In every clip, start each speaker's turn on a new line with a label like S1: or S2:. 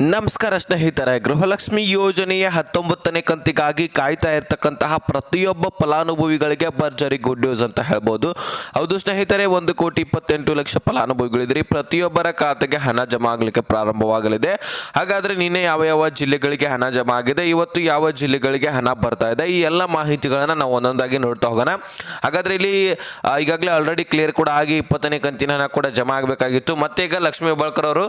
S1: ನಮಸ್ಕಾರ ಸ್ನೇಹಿತರೆ, ಗೃಹಲಕ್ಷ್ಮಿ ಯೋಜನೆಯ ಹತ್ತೊಂಬತ್ತನೇ ಕಂತಿಗಾಗಿ ಕಾಯ್ತಾ ಇರ್ತಕ್ಕಂತಹ ಪ್ರತಿಯೊಬ್ಬ ಫಲಾನುಭವಿಗಳಿಗೆ ಭರ್ಜರಿ ಗುಡ್ ನ್ಯೂಸ್ ಅಂತ ಹೇಳ್ಬೋದು. ಹೌದು ಸ್ನೇಹಿತರೆ, ಒಂದು ಕೋಟಿ ಇಪ್ಪತ್ತೆಂಟು ಲಕ್ಷ ಫಲಾನುಭವಿಗಳಿದ್ರಿ ಪ್ರತಿಯೊಬ್ಬರ ಖಾತೆಗೆ ಹಣ ಜಮಾ ಆಗಲಿಕ್ಕೆ ಪ್ರಾರಂಭವಾಗಲಿದೆ. ಹಾಗಾದ್ರೆ ನಿನ್ನೆ ಯಾವ ಯಾವ ಜಿಲ್ಲೆಗಳಿಗೆ ಹಣ ಜಮಾ ಆಗಿದೆ, ಇವತ್ತು ಯಾವ ಜಿಲ್ಲೆಗಳಿಗೆ ಹಣ ಬರ್ತಾ ಇದೆ, ಈ ಎಲ್ಲ ಮಾಹಿತಿಗಳನ್ನ ನಾವು ಒಂದೊಂದಾಗಿ ನೋಡ್ತಾ ಹೋಗೋಣ. ಹಾಗಾದ್ರೆ ಇಲ್ಲಿ ಈಗಾಗಲೇ ಆಲ್ರೆಡಿ ಕ್ಲಿಯರ್ ಕೂಡ ಆಗಿ ಇಪ್ಪತ್ತನೇ ಕಂತಿನ ಹಣ ಕೂಡ ಜಮಾ ಆಗಬೇಕಾಗಿತ್ತು. ಮತ್ತೆ ಈಗ ಲಕ್ಷ್ಮೀ ಹೆಬ್ಬಾಳ್ಕರ್ ಅವರು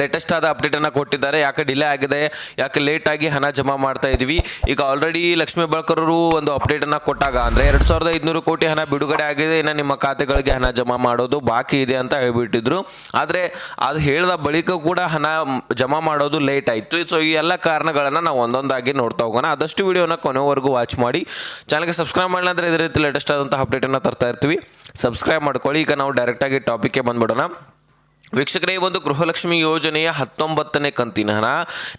S1: ಲೇಟೆಸ್ಟ್ ಆದ ಅಪ್ಡೇಟ್ ಅನ್ನ ಕೊಟ್ಟಿದ್ದಾರೆ. ಯಾಕೆ ಡಿಲೇ ಆಗಿದೆ? ಯಾಕೆ ಆಗಿ ಹಣ ಜಮಾ ಮಾಡ್ತಾ ಇದೀವಿ? ಈಗ ಆಲ್ರೆಡಿ ಲಕ್ಷ್ಮೀ ಬಳಕರರು ಒಂದು ಅಪ್ಡೇಟ್ ಅನ್ನ ಕೊಟ್ಟಾಗ, ಅಂದ್ರೆ ಎರಡ್ ಸಾವಿರದ ಐದುನೂರು ಕೋಟಿ ಹಣ ಬಿಡುಗಡೆ ಆಗಿದೆ. ಇನ್ನು ನಿಮ್ಮ ಖಾತೆಗಳಿಗೆ ಹಣ ಜಮಾ ಮಾಡೋದು ಬಾಕಿ ಇದೆ ಅಂತ ಹೇಳ್ಬಿಟ್ಟಿದ್ರು. ಆದ್ರೆ ಅದು ಹೇಳಿದ ಬಳಿಕ ಕೂಡ ಹಣ ಜಮಾ ಮಾಡೋದು ಲೇಟ್ ಆಯ್ತು. ಸೊ ಈ ಎಲ್ಲ ಕಾರಣಗಳನ್ನ ನಾವು ಒಂದೊಂದಾಗಿ ನೋಡ್ತಾ ಹೋಗೋಣ. ಆದಷ್ಟು ವಿಡಿಯೋನ ಕೊನೆವರೆಗೂ ವಾಚ್ ಮಾಡಿ. ಚಾನಲ್ಗೆ ಸಬ್ಸ್ಕ್ರೈಬ್ ಮಾಡಿಲ್ಲ ಅಂದ್ರೆ ಇದೇ ರೀತಿ ಲೇಟೆಸ್ಟ್ ಅಪ್ಡೇಟ್ ಅನ್ನ ತರ್ತಾ ಇರ್ತೀವಿ. ಸಬ್ಸ್ಕ್ರೈಬ್ ಮಾಡ್ಕೊಳ್ಳಿ. ಈಗ ನಾವು ಡೈರೆಕ್ಟ್ ಆಗಿ ಟಾಪಿಕ್ಗೆ ಬಂದ್ಬಿಡೋಣ. ವೀಕ್ಷಕರೇ ಒಂದು ಗೃಹಲಕ್ಷ್ಮಿ ಯೋಜನೆಯ ಹತ್ತೊಂಬತ್ತನೇ ಕಂತಿನ ಹಣ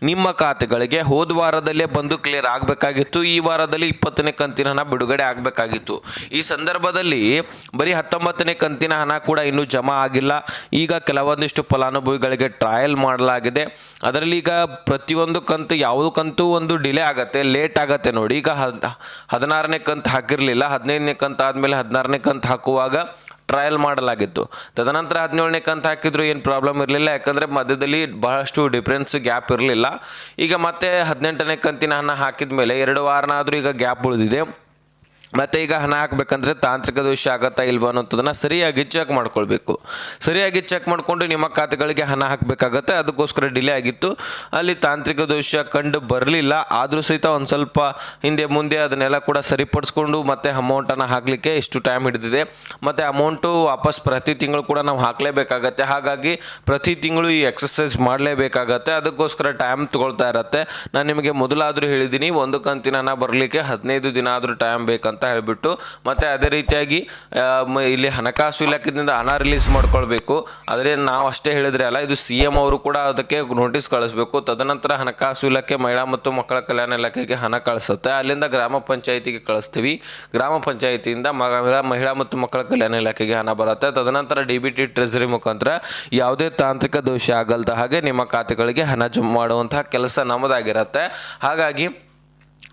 S1: ನಿಮ್ಮ ಖಾತೆಗಳಿಗೆ ಹೋದ ವಾರದಲ್ಲೇ ಬಂದು ಕ್ಲಿಯರ್ ಆಗಬೇಕಾಗಿತ್ತು. ಈ ವಾರದಲ್ಲಿ ಇಪ್ಪತ್ತನೇ ಕಂತಿನ ಹಣ ಬಿಡುಗಡೆ ಆಗಬೇಕಾಗಿತ್ತು. ಈ ಸಂದರ್ಭದಲ್ಲಿ ಬರೀ ಹತ್ತೊಂಬತ್ತನೇ ಕಂತಿನ ಹಣ ಕೂಡ ಇನ್ನೂ ಜಮಾ ಆಗಿಲ್ಲ. ಈಗ ಕೆಲವೊಂದಿಷ್ಟು ಫಲಾನುಭವಿಗಳಿಗೆ ಟ್ರಯಲ್ ಮಾಡಲಾಗಿದೆ. ಅದರಲ್ಲಿ ಈಗ ಪ್ರತಿಯೊಂದು ಕಂತು, ಯಾವುದು ಕಂತು ಒಂದು ಡಿಲೇ ಆಗುತ್ತೆ ಲೇಟ್ ಆಗುತ್ತೆ ನೋಡಿ. ಈಗ ಹದ್, ಹದಿನಾರನೇ ಕಂತು ಹಾಕಿರಲಿಲ್ಲ. ಹದಿನೈದನೇ ಕಂತು ಆದಮೇಲೆ ಹದಿನಾರನೇ ಕಂತು ಹಾಕುವಾಗ ಟ್ರಯಲ್ ಮಾಡಲಾಗಿತ್ತು. ತದನಂತರ ಹದಿನೇಳನೇ ಕಂತು ಹಾಕಿದ್ರು, ಏನು ಪ್ರಾಬ್ಲಮ್ ಇರಲಿಲ್ಲ. ಯಾಕಂದರೆ ಮಧ್ಯದಲ್ಲಿ ಬಹಳಷ್ಟು ಡಿಫ್ರೆನ್ಸ್ ಗ್ಯಾಪ್ ಇರಲಿಲ್ಲ. ಈಗ ಮತ್ತೆ ಹದಿನೆಂಟನೇ ಕಂತಿನ ಹಣ ಹಾಕಿದ ಮೇಲೆ ಎರಡು ವಾರನಾದರೂ ಈಗ ಗ್ಯಾಪ್ ಉಳಿದಿದೆ. ಮತ್ತೆ ಈಗ ಹಣ ಹಾಕ್ಬೇಕಂದ್ರೆ ತಾಂತ್ರಿಕ ದೋಷ ಆಗತ್ತಾ ಇಲ್ವಾ ಅನ್ನೋದನ್ನ ಸರಿಯಾಗಿ ಚೆಕ್ ಮಾಡ್ಕೊಳ್ಬೇಕು. ಸರಿಯಾಗಿ ಚೆಕ್ ಮಾಡಿಕೊಂಡು ನಿಮ್ಮ ಖಾತೆಗಳಿಗೆ ಹಣ ಹಾಕಬೇಕಾಗತ್ತೆ, ಅದಕ್ಕೋಸ್ಕರ ಡಿಲೇ ಆಗಿತ್ತು. ಅಲ್ಲಿ ತಾಂತ್ರಿಕ ದೋಷ ಕಂಡು ಬರಲಿಲ್ಲ. ಆದರೂ ಸಹಿತ ಒಂದು ಸ್ವಲ್ಪ ಹಿಂದೆ ಮುಂದೆ ಅದನ್ನೆಲ್ಲ ಕೂಡ ಸರಿಪಡಿಸ್ಕೊಂಡು ಮತ್ತೆ ಅಮೌಂಟನ್ನು ಹಾಕಲಿಕ್ಕೆ ಇಷ್ಟು ಟೈಮ್ ಹಿಡಿದಿದೆ. ಮತ್ತು ಅಮೌಂಟು ವಾಪಸ್ ಪ್ರತಿ ತಿಂಗಳು ಕೂಡ ನಾವು ಹಾಕಲೇಬೇಕಾಗತ್ತೆ. ಹಾಗಾಗಿ ಪ್ರತಿ ತಿಂಗಳು ಈ ಎಕ್ಸಸೈಸ್ ಮಾಡಲೇಬೇಕಾಗತ್ತೆ. ಅದಕ್ಕೋಸ್ಕರ ಟೈಮ್ ತಗೊಳ್ತಾ ಇರತ್ತೆ. ನಾನು ನಿಮಗೆ ಮೊದಲಾದರೂ ಹೇಳಿದ್ದೀನಿ, ಒಂದು ಕಂತಿನ ಹಣ ಬರಲಿಕ್ಕೆ ಹದಿನೈದು ದಿನ ಆದರೂ ಟೈಮ್ ಬೇಕಂತ ಹೇಳಿಬಿಟ್ಟು ಮತ್ತು ಅದೇ ರೀತಿಯಾಗಿ ಇಲ್ಲಿ ಹಣಕಾಸು ಇಲಾಖೆಯಿಂದ ಹಣ ರಿಲೀಸ್ ಮಾಡ್ಕೊಳ್ಬೇಕು. ಆದರೆ ನಾವು ಅಷ್ಟೇ ಹೇಳಿದ್ರೆ ಅಲ್ಲ, ಇದು ಸಿ ಎಂ ಅವರು ಕೂಡ ಅದಕ್ಕೆ ನೋಟಿಸ್ ಕಳಿಸ್ಬೇಕು. ತದನಂತರ ಹಣಕಾಸು ಇಲಾಖೆ ಮಹಿಳಾ ಮತ್ತು ಮಕ್ಕಳ ಕಲ್ಯಾಣ ಇಲಾಖೆಗೆ ಹಣ ಕಳಿಸುತ್ತೆ. ಅಲ್ಲಿಂದ ಗ್ರಾಮ ಪಂಚಾಯಿತಿಗೆ ಕಳಿಸ್ತೀವಿ. ಗ್ರಾಮ ಪಂಚಾಯಿತಿಯಿಂದ ಮಹಿಳಾ ಮಹಿಳಾ ಮತ್ತು ಮಕ್ಕಳ ಕಲ್ಯಾಣ ಇಲಾಖೆಗೆ ಹಣ ಬರುತ್ತೆ. ತದನಂತರ ಡಿ ಬಿ ಟಿ ಟ್ರೆಸರಿ ಮುಖಾಂತರ ಯಾವುದೇ ತಾಂತ್ರಿಕ ದೋಷ ಆಗಲ್ದ ಹಾಗೆ ನಿಮ್ಮ ಖಾತೆಗಳಿಗೆ ಹಣ ಜಮಾ ಮಾಡುವಂತಹ ಕೆಲಸ ನಮ್ಮದಾಗಿರುತ್ತೆ. ಹಾಗಾಗಿ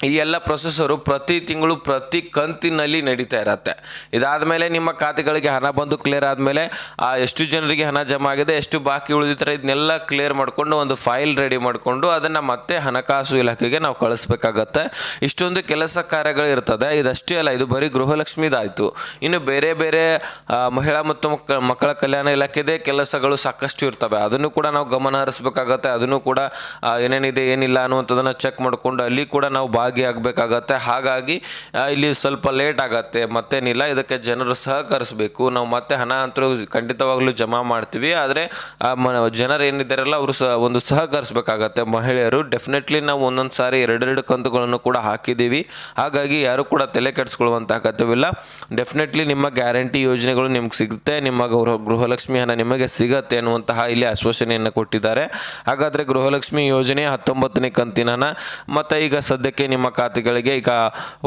S1: ಈ ಎಲ್ಲ ಪ್ರೊಸೆಸರು ಪ್ರತಿ ತಿಂಗಳು ಪ್ರತಿ ಕಂತಿನಲ್ಲಿ ನಡೀತಾ ಇರತ್ತೆ. ಇದಾದ ಮೇಲೆ ನಿಮ್ಮ ಖಾತೆಗಳಿಗೆ ಹಣ ಬಂದು ಕ್ಲಿಯರ್ ಆದಮೇಲೆ ಆ ಎಷ್ಟು ಜನರಿಗೆ ಹಣ ಜಮಾ ಆಗಿದೆ, ಎಷ್ಟು ಬಾಕಿ ಉಳಿದಿದ್ದಾರೆ ಇದನ್ನೆಲ್ಲ ಕ್ಲಿಯರ್ ಮಾಡಿಕೊಂಡು ಒಂದು ಫೈಲ್ ರೆಡಿ ಮಾಡಿಕೊಂಡು ಅದನ್ನು ಮತ್ತೆ ಹಣಕಾಸು ಇಲಾಖೆಗೆ ನಾವು ಕಳಿಸ್ಬೇಕಾಗತ್ತೆ. ಇಷ್ಟೊಂದು ಕೆಲಸ ಕಾರ್ಯಗಳು ಇರ್ತದೆ. ಇದಷ್ಟೇ ಅಲ್ಲ, ಇದು ಬರೀ ಗೃಹಲಕ್ಷ್ಮಿದಾಯಿತು. ಇನ್ನು ಬೇರೆ ಬೇರೆ ಮಹಿಳಾ ಮತ್ತು ಮಕ್ಕ ಮಕ್ಕಳ ಕಲ್ಯಾಣ ಇಲಾಖೆದೇ ಕೆಲಸಗಳು ಸಾಕಷ್ಟು ಇರ್ತವೆ. ಅದನ್ನು ಕೂಡ ನಾವು ಗಮನ ಹರಿಸ್ಬೇಕಾಗತ್ತೆ. ಅದನ್ನು ಕೂಡ ಏನೇನಿದೆ, ಏನಿಲ್ಲ ಅನ್ನುವಂಥದ್ದನ್ನು ಚೆಕ್ ಮಾಡಿಕೊಂಡು ಅಲ್ಲಿ ಕೂಡ ನಾವು ಭಾಗಿಯಾಗಬೇಕಾಗತ್ತೆ. ಹಾಗಾಗಿ ಇಲ್ಲಿ ಸ್ವಲ್ಪ ಲೇಟ್ ಆಗತ್ತೆ. ಮತ್ತೇನಿಲ್ಲ, ಇದಕ್ಕೆ ಜನರು ಸಹಕರಿಸಬೇಕು. ನಾವು ಮತ್ತೆ ಹಣ ಅಂತೂ ಖಂಡಿತವಾಗಲೂ ಜಮಾ ಮಾಡ್ತೀವಿ. ಆದರೆ ಜನರು ಏನಿದ್ದಾರಲ್ಲ, ಅವರು ಒಂದು ಸಹಕರಿಸಬೇಕಾಗತ್ತೆ. ಮಹಿಳೆಯರು ಡೆಫಿನೆಟ್ಲಿ ನಾವು ಒಂದೊಂದು ಸಾರಿ ಎರಡೆರಡು ಕಂತುಗಳನ್ನು ಕೂಡ ಹಾಕಿದ್ದೀವಿ. ಹಾಗಾಗಿ ಯಾರು ಕೂಡ ತಲೆ ಕೆಡಿಸ್ಕೊಳ್ಳುವಂಥ ಅಗತ್ಯವಿಲ್ಲ. ಡೆಫಿನೆಟ್ಲಿ ನಿಮ್ಮ ಗ್ಯಾರಂಟಿ ಯೋಜನೆಗಳು ನಿಮ್ಗೆ ಸಿಗುತ್ತೆ. ನಿಮ್ಮ ಗೌರವ ಗೃಹಲಕ್ಷ್ಮಿ ಹಣ ನಿಮಗೆ ಸಿಗತ್ತೆ ಅನ್ನುವಂತಹ ಇಲ್ಲಿ ಆಶ್ವಾಸನೆಯನ್ನು ಕೊಟ್ಟಿದ್ದಾರೆ. ಹಾಗಾದರೆ ಗೃಹಲಕ್ಷ್ಮಿ ಯೋಜನೆ ಹತ್ತೊಂಬತ್ತನೇ ಕಂತಿನ ಹಣ. ಮತ್ತು ಈಗ ಸದ್ಯಕ್ಕೆ ನಿಮ್ಮ ಖಾತೆಗಳಿಗೆ ಈಗ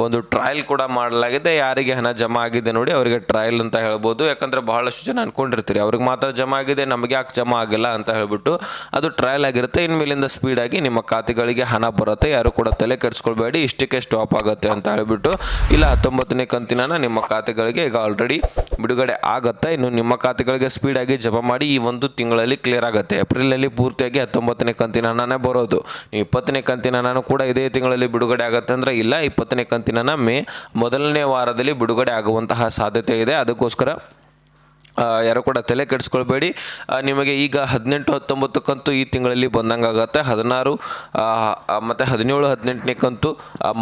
S1: ಒಂದು ಟ್ರಯಲ್ ಕೂಡ ಮಾಡಲಾಗಿದೆ. ಯಾರಿಗೆ ಹಣ ಜಮಾ ಆಗಿದೆ ನೋಡಿ, ಅವರಿಗೆ ಟ್ರಯಲ್ ಅಂತ ಹೇಳ್ಬೋದು. ಯಾಕಂದರೆ ಬಹಳಷ್ಟು ಜನ ಅನ್ಕೊಂಡಿರ್ತೀರಿ, ಅವ್ರಿಗೆ ಮಾತ್ರ ಜಮಾ ಆಗಿದೆ, ನಮಗೆ ಯಾಕೆ ಜಮಾ ಆಗಿಲ್ಲ ಅಂತ ಹೇಳ್ಬಿಟ್ಟು ಅದು ಟ್ರಯಲ್ ಆಗಿರುತ್ತೆ. ಇನ್ಮೇಲಿಂದ ಸ್ಪೀಡಾಗಿ ನಿಮ್ಮ ಖಾತೆಗಳಿಗೆ ಹಣ ಬರುತ್ತೆ. ಯಾರು ಕೂಡ ತಲೆ ಕೆಡಿಸ್ಕೊಳ್ಬೇಡಿ, ಇಷ್ಟಕ್ಕೆ ಸ್ಟಾಪ್ ಆಗುತ್ತೆ ಅಂತ ಹೇಳಿಬಿಟ್ಟು ಇಲ್ಲ, ಹತ್ತೊಂಬತ್ತನೇ ಕಂತಿನ ನಿಮ್ಮ ಖಾತೆಗಳಿಗೆ ಈಗ ಆಲ್ರೆಡಿ ಬಿಡುಗಡೆ ಆಗುತ್ತೆ. ಇನ್ನು ನಿಮ್ಮ ಖಾತೆಗಳಿಗೆ ಸ್ಪೀಡಾಗಿ ಜಮಾ ಮಾಡಿ ಈ ಒಂದು ತಿಂಗಳಲ್ಲಿ ಕ್ಲಿಯರ್ ಆಗುತ್ತೆ. ಏಪ್ರಿಲ್ನಲ್ಲಿ ಪೂರ್ತಿಯಾಗಿ ಹತ್ತೊಂಬತ್ತನೇ ಕಂತಿನ ಹಣನೇ ಬರೋದು. ಇಪ್ಪತ್ತನೇ ಕಂತಿನ ಹಣನೂ ಕೂಡ ಇದೇ ತಿಂಗಳಲ್ಲಿ ಬಿಡುಗಡೆ ಆಗುತ್ತೆ ಅಂದರೆ ಇಲ್ಲ ಇಪ್ಪತ್ತನೇ ಕಂತಿನ ಮೇ ಮೊದಲನೇ ವಾರದಲ್ಲಿ ಬಿಡುಗಡೆ ಆಗುವಂತಹ ಸಾಧ್ಯತೆ ಇದೆ. ಅದಕ್ಕೋಸ್ಕರ ಯಾರು ಕೂಡ ತಲೆ ಕೆಡಿಸ್ಕೊಳ್ಬೇಡಿ. ನಿಮಗೆ ಈಗ ಹದಿನೆಂಟು ಹತ್ತೊಂಬತ್ತು ಕಂತು ಈ ತಿಂಗಳಲ್ಲಿ ಬಂದಂಗೆ ಆಗುತ್ತೆ ಹದಿನಾರು ಮತ್ತು ಹದಿನೇಳು ಹದಿನೆಂಟನೇ ಕಂತು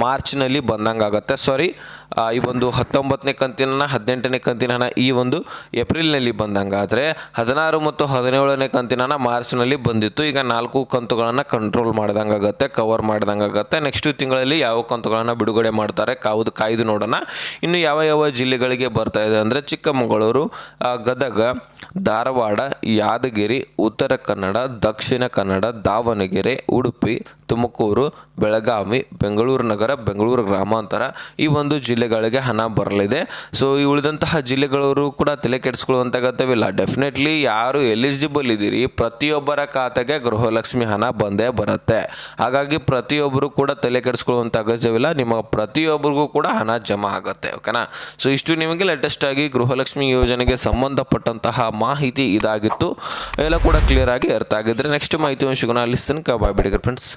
S1: ಮಾರ್ಚ್ನಲ್ಲಿ ಬಂದಂಗೆ ಆಗುತ್ತೆ ಸಾರಿ ಈ ಒಂದು ಹತ್ತೊಂಬತ್ತನೇ ಕಂತಿನ ಹದಿನೆಂಟನೇ ಕಂತಿನ ಹಣ ಈ ಒಂದು ಏಪ್ರಿಲ್ನಲ್ಲಿ ಬಂದಂಗೆ ಆದರೆ ಹದಿನಾರು ಮತ್ತು ಹದಿನೇಳನೇ ಕಂತಿನ ಹಣ ಮಾರ್ಚ್ನಲ್ಲಿ ಬಂದಿತ್ತು. ಈಗ ನಾಲ್ಕು ಕಂತುಗಳನ್ನು ಕಂಟ್ರೋಲ್ ಮಾಡ್ದಂಗೆ ಆಗುತ್ತೆ ಕವರ್ ಮಾಡ್ದಂಗೆ ಆಗುತ್ತೆ ನೆಕ್ಸ್ಟ್ ತಿಂಗಳಲ್ಲಿ ಯಾವ ಕಂತುಗಳನ್ನು ಬಿಡುಗಡೆ ಮಾಡ್ತಾರೆ, ಕಾವುದು, ಕಾಯ್ದು ನೋಡೋಣ. ಇನ್ನು ಯಾವ ಯಾವ ಜಿಲ್ಲೆಗಳಿಗೆ ಬರ್ತಾ ಇದೆ ಅಂದರೆ ಚಿಕ್ಕಮಗಳೂರು ಗದಗ ಧಾರವಾಡ ಯಾದಗಿರಿ ಉತ್ತರ ಕನ್ನಡ ದಕ್ಷಿಣ ಕನ್ನಡ ದಾವಣಗೆರೆ ಉಡುಪಿ ತುಮಕೂರು, ಬೆಳಗಾವಿ, ಬೆಂಗಳೂರು ನಗರ, ಬೆಂಗಳೂರು ಗ್ರಾಮಾಂತರ ಈ ಒಂದು ಜಿಲ್ಲೆಗಳಿಗೆ ಹಣ ಬರಲಿದೆ. ಸೊ ಈ ಉಳಿದಂತಹ ಜಿಲ್ಲೆಗಳವರು ಕೂಡ ತಲೆ ಕೆಡಿಸ್ಕೊಳ್ಳುವಂಥ ಅಗತ್ಯವಿಲ್ಲ. ಡೆಫಿನೆಟ್ಲಿ ಯಾರು ಎಲಿಜಿಬಲ್ ಇದ್ದೀರಿ, ಪ್ರತಿಯೊಬ್ಬರ ಖಾತೆಗೆ ಗೃಹಲಕ್ಷ್ಮಿ ಹಣ ಬಂದೇ ಬರುತ್ತೆ. ಹಾಗಾಗಿ ಪ್ರತಿಯೊಬ್ಬರು ಕೂಡ ತಲೆ ಕೆಡಿಸ್ಕೊಳ್ಳುವಂಥ ಅಗತ್ಯವಿಲ್ಲ. ನಿಮ್ಮ ಪ್ರತಿಯೊಬ್ಬರಿಗೂ ಕೂಡ ಹಣ ಜಮಾ ಆಗುತ್ತೆ ಓಕೆನಾ ಸೊ ಇಷ್ಟು ನಿಮಗೆ ಲೇಟೆಸ್ಟ್ ಆಗಿ ಗೃಹಲಕ್ಷ್ಮಿ ಯೋಜನೆಗೆ ಸಂಬಂಧಪಟ್ಟಂತಹ ಮಾಹಿತಿ ಇದಾಗಿತ್ತು. ಎಲ್ಲ ಕೂಡ ಕ್ಲಿಯರ್ ಆಗಿ ಅರ್ಥ ಆಗಿದ್ರೆ ನೆಕ್ಸ್ಟ್ ಮಾಹಿತಿ ಸಿಗೋಣ ಅಲ್ಲಿ ಫ್ರೆಂಡ್ಸ್